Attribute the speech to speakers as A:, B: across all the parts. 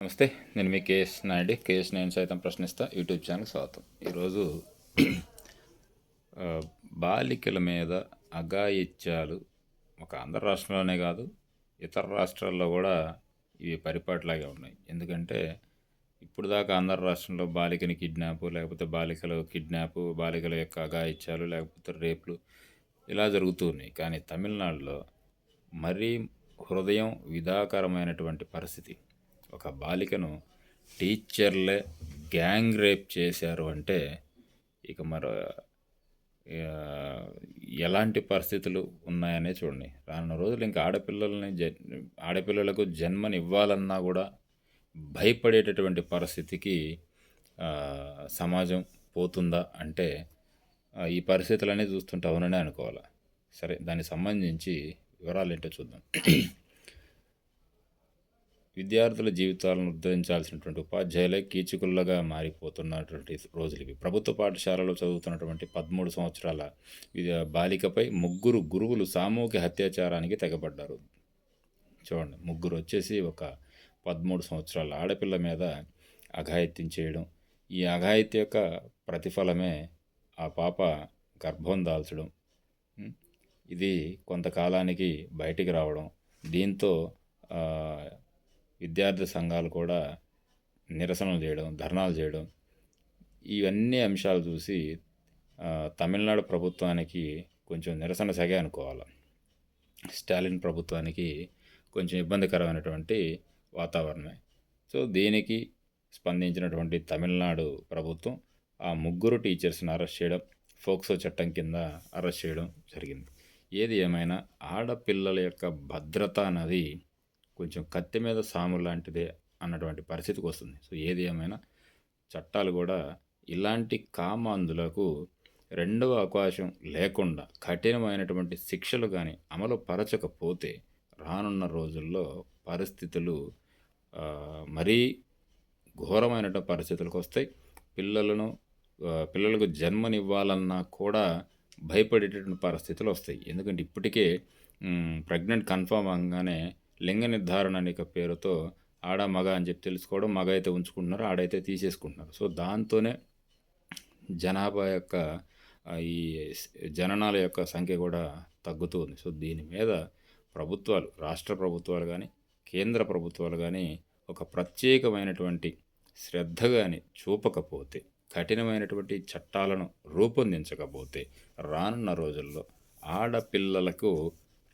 A: నమస్తే నేను మీ KS Naidu KS నేను సైతం ప్రశ్నిస్తా యూట్యూబ్ ఛానల్ స్వాగతం. ఈరోజు బాలికల మీద అఘాయిత్యాలు ఒక ఆంధ్ర రాష్ట్రంలోనే కాదు ఇతర రాష్ట్రాల్లో కూడా ఇవి పరిపాటిలాగే ఉన్నాయి. ఎందుకంటే ఇప్పుడు దాకా ఆంధ్ర రాష్ట్రంలో బాలికని కిడ్నాప్ లేకపోతే బాలికలు కిడ్నాప్ బాలికల యొక్క అగాయిత్యాలు లేకపోతే రేపులు ఇలా జరుగుతూ ఉన్నాయి. కానీ తమిళనాడులో మరీ హృదయం విధాకరమైనటువంటి పరిస్థితి. ఒక బాలికను టీచర్లే గ్యాంగ్ రేప్ చేశారు అంటే ఇక మరి ఎలాంటి పరిస్థితులు ఉన్నాయనే చూడండి. రానున్న రోజులు ఇంకా ఆడపిల్లల్ని జ ఆడపిల్లలకు జన్మనివ్వాలన్నా కూడా భయపడేటటువంటి పరిస్థితికి సమాజం పోతుందా అంటే ఈ పరిస్థితులన్నీ చూస్తుంటే అవుననే అనుకోవాలి. సరే దానికి సంబంధించి వివరాలు ఏంటో చూద్దాం. విద్యార్థుల జీవితాలను ఉద్ధరించాల్సినటువంటి ఉపాధ్యాయులే కీచుకుల్లగా మారిపోతున్నటువంటి రోజులు ఇవి. ప్రభుత్వ పాఠశాలలో చదువుతున్నటువంటి పదమూడు సంవత్సరాల బాలికపై ముగ్గురు గురువులు సామూహిక అత్యాచారానికి తెగబడ్డారు. చూడండి ముగ్గురు వచ్చేసి ఒక పదమూడు సంవత్సరాల ఆడపిల్ల మీద అఘాయిత్యం చేయడం. ఈ అఘాయిత్య యొక్క ప్రతిఫలమే ఆ పాప గర్భం దాల్చడం. ఇది కొంతకాలానికి బయటికి రావడం. దీంతో విద్యార్థి సంఘాలు కూడా నిరసనలు చేయడం ధర్నాలు చేయడం ఇవన్నీ అంశాలు చూసి తమిళనాడు ప్రభుత్వానికి కొంచెం నిరసన సగే అనుకోవాలి. స్టాలిన్ ప్రభుత్వానికి కొంచెం ఇబ్బందికరమైనటువంటి వాతావరణమే. సో దీనికి స్పందించినటువంటి తమిళనాడు ప్రభుత్వం ఆ ముగ్గురు టీచర్స్ని అరెస్ట్ చేయడం ఫోక్సో చట్టం కింద అరెస్ట్ చేయడం జరిగింది. ఏది ఏమైనా ఆడపిల్లల యొక్క భద్రత అన్నది కొంచెం కత్తి మీద సాము లాంటిదే అన్నటువంటి పరిస్థితికి వస్తుంది. సో ఏది ఏమైనా చట్టాలు కూడా ఇలాంటి కామాంధులకు రెండవ అవకాశం లేకుండా కఠినమైనటువంటి శిక్షలు కానీ అమలు పరచకపోతే రానున్న రోజుల్లో పరిస్థితులు మరీ ఘోరమైనటువంటి పరిస్థితులకు వస్తాయి. పిల్లలను పిల్లలకు జన్మనివ్వాలన్నా కూడా భయపడేటటువంటి పరిస్థితులు వస్తాయి. ఎందుకంటే ఇప్పటికే ప్రెగ్నెంట్ కన్ఫర్మ్ అవగానే లింగ నిర్ధారణ అనే పేరుతో ఆడ మగ అని చెప్పి తెలుసుకోవడం మగ అయితే ఉంచుకుంటున్నారు ఆడైతే తీసేసుకుంటున్నారు. సో దాంతోనే జనాభా యొక్క ఈ జననాల యొక్క సంఖ్య కూడా తగ్గుతుంది సో దీని మీద ప్రభుత్వాలు రాష్ట్ర ప్రభుత్వాలు కానీ కేంద్ర ప్రభుత్వాలు కానీ ఒక ప్రత్యేకమైనటువంటి శ్రద్ధ కానీ చూపకపోతే కఠినమైనటువంటి చట్టాలను రూపొందించకపోతే రానున్న రోజుల్లో ఆడపిల్లలకు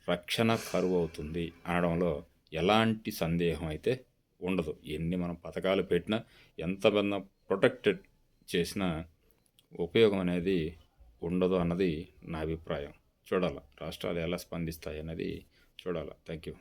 A: రక్షణ కరువు అవుతుంది అనడంలో ఎలాంటి సందేహం అయితే ఉండదు. ఎన్ని మనం పథకాలు పెట్టినా ఎంత ఎంతమంది ప్రొటెక్టెడ్ చేసినా ఉపయోగం అనేది ఉండదు అన్నది నా అభిప్రాయం. చూడాలి రాష్ట్రాలు ఎలా స్పందిస్తాయి అన్నది చూడాలి. Thank you